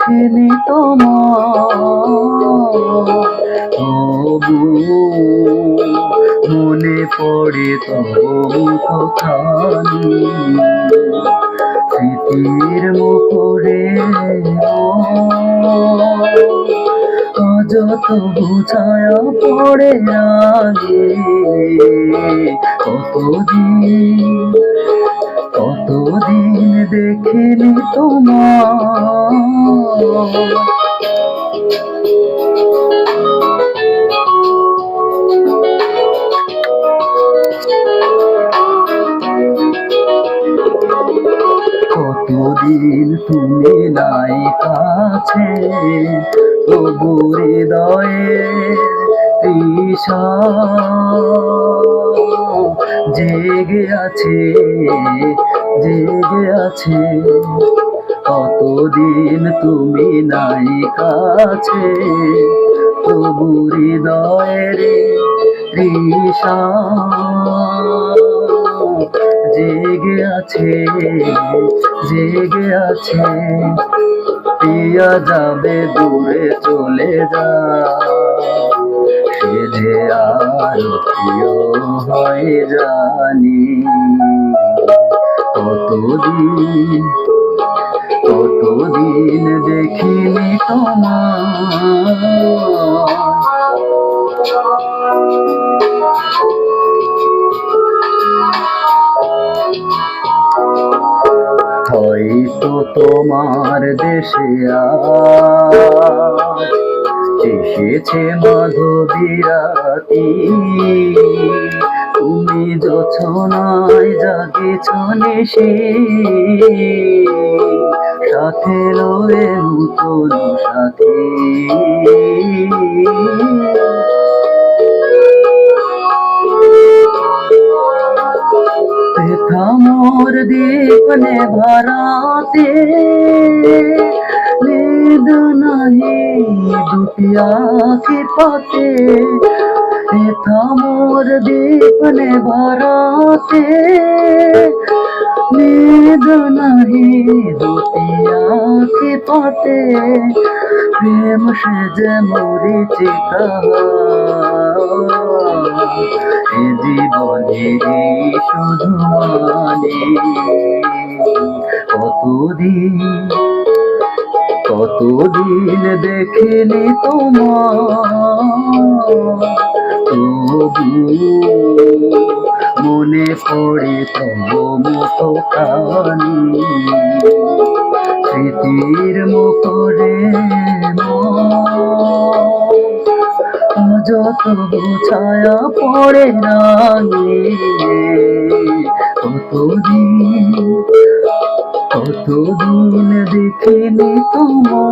এখানে তবু মনে পড়ে তবু খানি স্মৃতির মুখরে অযত ছায়া পড়ে আগে কতদিন কতদিন দেখিনি তোমার? কতদিন তুমি নাই কাছে তবু হৃদয়ে তৃষা জেগে আছে। জেগে আছে। কতদিন তুমি নাই কাছে? তবু হৃদয়ের জেগে আছে জেগে আছে। পিয়া যাবে, দূরে চলে যা। সে যে আর হয় জানি। কতদিন কতদিন দেখিনি তোমার? হয়তো তোমার দেশে এসেছে মাধবীরাতি। তুমি যছনায় জাগেছ নেশে সাথে রয়ে নতুন সাথী। মোর দীপনে ভরাতে বেদনাহে দুটি আঁখি পাতে। ব্যথা মোর দীপনে ভরাতে বেদনাহে দুটি আঁখি পাতে প্রেম সে যে মরিচিকা এ জীবনে শুধু মানে কতদিন কতদিন দেখিনি তোমার মনে পড়ে তবু স্মৃতির মুখরে যত ছায়া পড়ে রাঙে কতদিন কতদিন দেখিনি তোমার